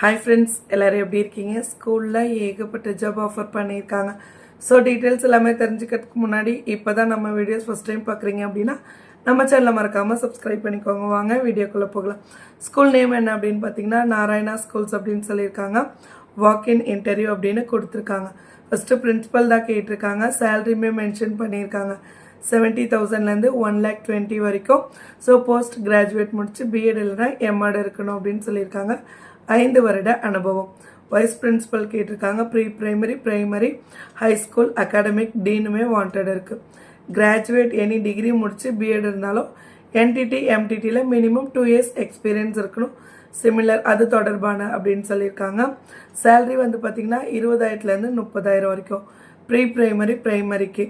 Hi friends எல்லோரும் எப்படி இருக்கீங்க? ஸ்கூலில் ஏகப்பட்ட ஜாப் ஆஃபர் பண்ணியிருக்காங்க. ஸோ டீட்டெயில்ஸ் எல்லாமே தெரிஞ்சுக்கிறதுக்கு முன்னாடி இப்போ தான் நம்ம வீடியோஸ் ஃபஸ்ட் டைம் பார்க்குறீங்க அப்படின்னா நம்ம சேனலை மறக்காமல் சப்ஸ்கிரைப் பண்ணிக்கோங்க. வாங்க வீடியோக்குள்ளே போகலாம். ஸ்கூல் நேம் என்ன அப்படின்னு பார்த்தீங்கன்னா நாராயணா ஸ்கூல்ஸ் அப்படின்னு சொல்லியிருக்காங்க. வாக்-இன் இன்டர்வியூ அப்படின்னு கொடுத்துருக்காங்க. ஃபஸ்ட்டு பிரின்ஸிபல் தான் கேட்டிருக்காங்க. சேலரியுமே மென்ஷன் பண்ணியிருக்காங்க. செவன்ட்டி தௌசண்ட்லேருந்து ஒன் லேக் டுவெண்ட்டி வரைக்கும். ஸோ போஸ்ட் கிராஜுவேட் முடிச்சு பிஎட் இல்லைனா எம்ஆட் இருக்கணும் அப்படின்னு சொல்லியிருக்காங்க. ஐந்து வருட அனுபவம். வைஸ் பிரின்ஸிபல் கேட்டிருக்காங்க. Pre primary primary high school academic டீனுமே wanted இருக்குது கிராஜுவேட் எனி டிகிரி முடித்து பிஎட் இருந்தாலும் என்டிடி எம்டிடியில் மினிமம் டூ இயர்ஸ் எக்ஸ்பீரியன்ஸ் இருக்கணும். சிமிலர் அது தொடர்பான அப்படின்னு சொல்லியிருக்காங்க. சேலரி வந்து பார்த்திங்கன்னா இருபதாயிரத்துலேருந்து முப்பதாயிரம் வரைக்கும். ப்ரீ ப்ரைமரி ப்ரைமரிக்கு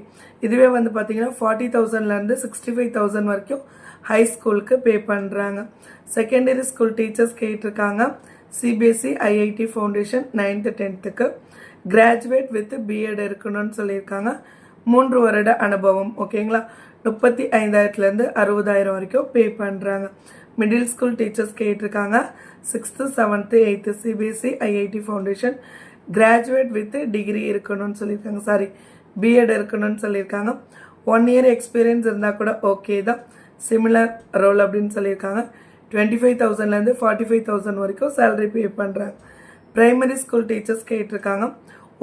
இதுவே வந்து பார்த்தீங்கன்னா ஃபார்ட்டி தௌசண்ட்லேருந்து சிக்ஸ்டி ஃபைவ் தௌசண்ட் வரைக்கும் ஹை ஸ்கூலுக்கு பே பண்ணுறாங்க செகண்டரி ஸ்கூல் டீச்சர்ஸ் கேட்டிருக்காங்க. சிபிஎஸ்சி ஐஐடி ஃபவுண்டேஷன் நைன்த்து டென்த்துக்கு கிராஜுவேட் வித் பிஎட் இருக்கணும்னு சொல்லியிருக்காங்க. மூன்று வருட அனுபவம் ஓகேங்களா? முப்பத்தி ஐந்தாயிரத்துலேருந்து அறுபதாயிரம் வரைக்கும் பே பண்ணுறாங்க மிடில் ஸ்கூல் டீச்சர்ஸ் கேட்டிருக்காங்க. Sixth seventh eighth CBSE IIT foundation graduate with degree இருக்கணும்னு சொல்லியிருக்காங்க. சாரி பிஎட் இருக்கணும்னு சொல்லியிருக்காங்க. ஒன் இயர் எக்ஸ்பீரியன்ஸ் இருந்தால் கூட ஓகே தான். சிமிலர் ரோல் அப்படின்னு சொல்லியிருக்காங்க. டுவெண்ட்டி ஃபைவ் தௌசண்ட்லேருந்து ஃபார்ட்டி ஃபைவ் தௌசண்ட் வரைக்கும் சேலரி பே பண்ணுறாங்க ப்ரைமரி ஸ்கூல் டீச்சர்ஸ் கேட்டிருக்காங்க.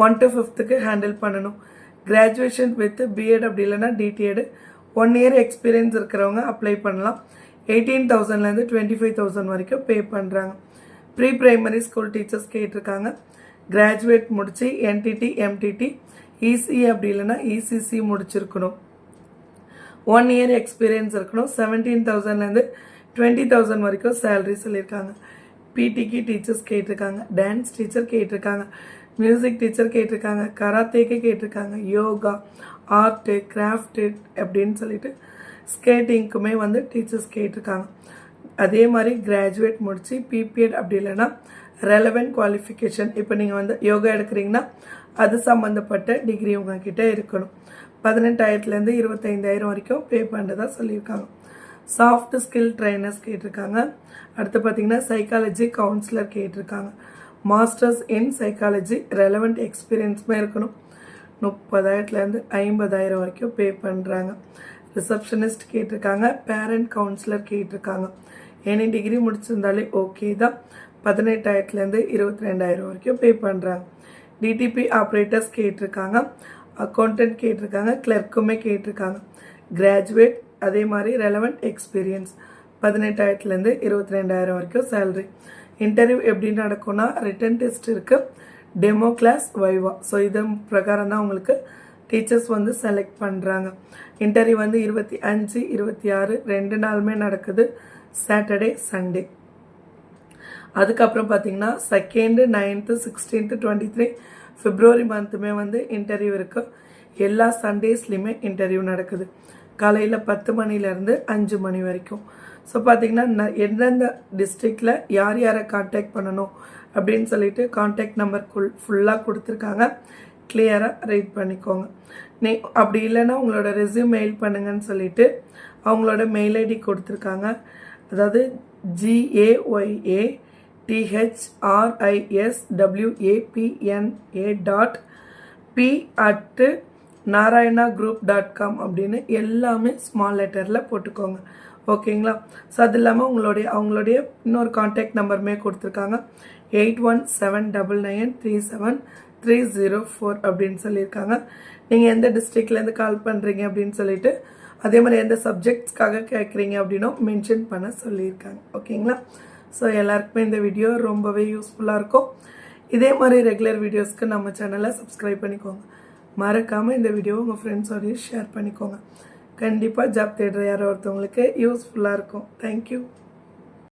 ஒன் டு ஃபிஃப்த்துக்கு ஹேண்டில் பண்ணணும். கிராஜுவேஷன் வித் பிஎட் அப்படி இல்லைன்னா டிடிஎடு ஒன் இயர் எக்ஸ்பீரியன்ஸ் இருக்கிறவங்க அப்ளை பண்ணலாம். எயிட்டீன் தௌசண்ட்லேருந்து டுவெண்ட்டி ஃபைவ் தௌசண்ட் வரைக்கும் பே பண்ணுறாங்க ப்ரீ ப்ரைமரி ஸ்கூல் டீச்சர்ஸ் கேட்டிருக்காங்க கிராஜுவேட் முடித்து என்டிடி எம்டிடி இசிஇ அப்படி இல்லைன்னா இசிசி முடிச்சிருக்கணும். ஒன் இயர் எக்ஸ்பீரியன்ஸ் இருக்கணும். செவன்டீன் தௌசண்ட்லேருந்து டுவெண்ட்டி தௌசண்ட் வரைக்கும் சேல்ரி சொல்லியிருக்காங்க. பிடிக்கு டீச்சர்ஸ் கேட்டிருக்காங்க. டான்ஸ் டீச்சர் கேட்டிருக்காங்க. மியூசிக் டீச்சர் கேட்டிருக்காங்க. கராத்தேக்கு கேட்டிருக்காங்க. யோகா ஆர்ட்டு கிராஃப்ட்டு அப்படின்னு சொல்லிட்டு ஸ்கேட்டிங்க்குமே வந்து டீச்சர்ஸ் கேட்டிருக்காங்க. அதே மாதிரி கிராஜுவேட் முடித்து பிபிஎட் அப்படி இல்லைன்னா ரெலவெண்ட் குவாலிஃபிகேஷன் இப்போ நீங்கள் வந்து யோகா எடுக்கிறீங்கன்னா அது சம்மந்தப்பட்ட டிகிரி உங்ககிட்ட இருக்கணும். பதினெட்டாயிரத்துலேருந்து இருபத்தைந்தாயிரம் வரைக்கும் பே பண்ணுறதா சொல்லியிருக்காங்க. சாஃப்ட் ஸ்கில் ட்ரைனர்ஸ் கேட்டிருக்காங்க. அடுத்து பார்த்தீங்கன்னா சைக்காலஜி கவுன்சிலர் கேட்டிருக்காங்க. மாஸ்டர்ஸ் இன் சைக்காலஜி ரெலவெண்ட் எக்ஸ்பீரியன்ஸுமே இருக்கணும். முப்பதாயிரத்துலேருந்து ஐம்பதாயிரம் வரைக்கும் பே பண்ணுறாங்க ரிசப்ஷனிஸ்ட் கேட்டிருக்காங்க. பேரண்ட் கவுன்சிலர் கேட்டிருக்காங்க. எனி டிகிரி முடிச்சிருந்தாலே ஓகே தான். பதினெட்டாயிரத்துலேருந்து இருபத்தி ரெண்டாயிரம் வரைக்கும் பே பண்ணுறாங்க டிடிபி ஆப்ரேட்டர்ஸ் கேட்டிருக்காங்க. அக்கௌண்டன்ட் கேட்டிருக்காங்க. கிளர்க்குமே கேட்டிருக்காங்க. கிராஜுவேட் அதே மாதிரி ரெலவெண்ட் எக்ஸ்பீரியன்ஸ் பதினெட்டாயிரத்துலேருந்து இருபத்தி ரெண்டாயிரம் வரைக்கும் சேல்ரி இன்டர்வியூ எப்படி நடக்கும்னா ரிட்டன் டெஸ்ட் இருக்குது டெமோ கிளாஸ் வைவா ஸோ இதன் பிரகாரம் தான் உங்களுக்கு டீச்சர்ஸ் வந்து செலக்ட் பண்ணுறாங்க இன்டர்வியூ வந்து இருபத்தி அஞ்சு இருபத்தி ஆறு ரெண்டு நாளுமே நடக்குது. சாட்டர்டே சண்டே அதுக்கப்புறம் பார்த்தீங்கன்னா second ninth sixteenth twenty three February மந்த்துமே வந்து இன்டர்வியூ இருக்குது எல்லா சண்டேஸ்லேயுமே இன்டர்வியூ நடக்குது. காலையில் பத்து மணிலேருந்து அஞ்சு மணி வரைக்கும். ஸோ பார்த்தீங்கன்னா எந்தெந்த டிஸ்ட்ரிக்டில் யார் யாரை காண்டாக்ட் பண்ணணும் அப்படின்னு சொல்லிட்டு காண்டாக்ட் நம்பர் ஃபுல் ஃபுல்லாக கொடுத்துருக்காங்க. கிளியராக ரைட் பண்ணிக்கோங்க. நீ அப்படி இல்லைன்னா உங்களோட ரெஸ்யூம் மெயில் பண்ணுங்கன்னு சொல்லிட்டு அவங்களோட மெயில் ஐடி கொடுத்துருக்காங்க. அதாவது G A Y A T H R I S W A P N A dot B at Narayana group dot com அப்படின்னு எல்லாமே ஸ்மால் லெட்டரில் போட்டுக்கோங்க. ஓகேங்களா? ஸோ அது இல்லாமல் உங்களுடைய அவங்களுடைய இன்னொரு காண்டாக்ட் நம்பருமே கொடுத்துருக்காங்க. Eight one seven double nine three seven three zero four அப்படின்னு சொல்லியிருக்காங்க. நீங்கள் எந்த டிஸ்ட்ரிக்ட்லேருந்து கால் பண்ணுறீங்க அப்படின்னு சொல்லிட்டு அதே மாதிரி எந்த சப்ஜெக்ட்ஸ்க்காக கேட்குறீங்க அப்படின்னும் மென்ஷன் பண்ண சொல்லியிருக்காங்க. ஓகேங்களா? ஸோ எல்லாருக்குமே இந்த வீடியோ ரொம்பவே யூஸ்ஃபுல்லாக இருக்கும். இதே மாதிரி ரெகுலர் வீடியோஸ்க்கு நம்ம சேனலை சப்ஸ்கிரைப் பண்ணிக்கோங்க. மறக்காமல் இந்த வீடியோ உங்கள் ஃப்ரெண்ட்ஸோடய ஷேர் பண்ணிக்கோங்க. கண்டிப்பாக ஜாப் தேடுற யாரோ ஒருத்தவங்களுக்கு யூஸ்ஃபுல்லாக இருக்கும். தேங்க்யூ